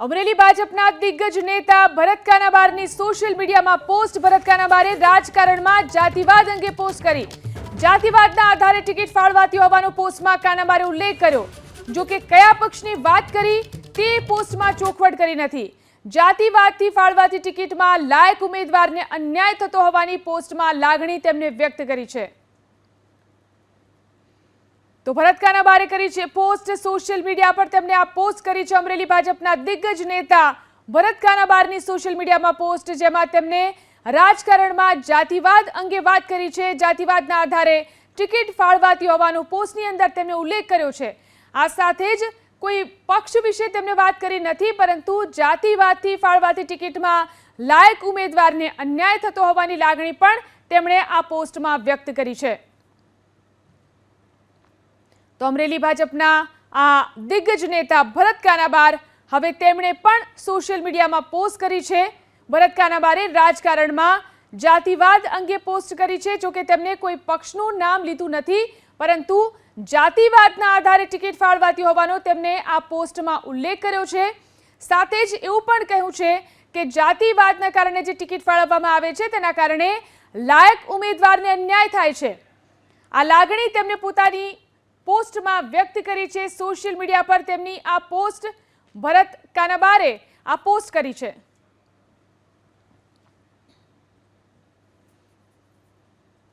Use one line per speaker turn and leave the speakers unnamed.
અમરેલી ભાજપના દિગ્ગજ નેતા ભરત કાનાબારની સોશિયલ મીડિયામાં પોસ્ટ ભરત કાનાબારે રાજકારણમાં જાતિવાદ અંગે પોસ્ટ કરી. જાતિવાદના આધારે ટિકિટ ફાળવાતી હોવાનો પોસ્ટમાં કાનાબારે ઉલ્લેખ કર્યો. જો કે કયા પક્ષની વાત કરી તે પોસ્ટમાં ચોખવટ કરી નથી. જાતિવાદથી ફાળવાતી ટિકિટમાં લાયક ઉમેદવારને અન્યાય થતો હોવાની પોસ્ટમાં લાગણી તેમણે વ્યક્ત કરી છે. તો ભરતકાના બારે કરી છે પોસ્ટ સોશિયલ મીડિયા પર તેમણે આ પોસ્ટ કરી છે અમરેલી ભાજપના દિગ્ગજ નેતા. ભરતકાના બારની સોશિયલ મીડિયામાં પોસ્ટ જેમાં તેમણે રાજકારણમાં જાતિવાદ અંગે વાત કરી છે. જાતિવાદના આધારે ટિકિટ ફાળવાતી હોવાનો પોસ્ટની અંદર તેમણે ઉલ્લેખ કર્યો છે. આ સાથે જ કોઈ પક્ષ વિશે તેમણે વાત કરી નથી, પરંતુ જાતિવાદથી ફાળવાતી ટિકિટમાં લાયક ઉમેદવારને અન્યાય થતો હોવાની લાગણી પણ તેમણે આ પોસ્ટમાં વ્યક્ત કરી છે. તો અમરેલી ભાજપના આ દિગ્ગજ નેતા ભરત કાનાબાર હવે તેમણે પણ સોશિયલ મીડિયામાં પોસ્ટ કરી છે. ભરત કાનાબારે રાજકારણમાં જાતિવાદ અંગે પોસ્ટ કરી છે. જોકે તેમણે કોઈ પક્ષનું નામ લીધું નથી, પરંતુ જાતિવાદના આધારે ટિકિટ ફાળવાતી હોવાનો તેમણે આ પોસ્ટમાં ઉલ્લેખ કર્યો છે. સાથે જ એવું પણ કહ્યું છે કે જાતિવાદના કારણે જે ટિકિટ ફાળવવામાં આવે છે તેના કારણે લાયક ઉમેદવારને અન્યાય થાય છે. આ લાગણી તેમને પોતાની પોસ્ટમાં વ્યક્ત કરી છે સોશિયલ મીડિયા પર તેમની આ પોસ્ટ ભરત કાનાબારે આ પોસ્ટ કરી છે.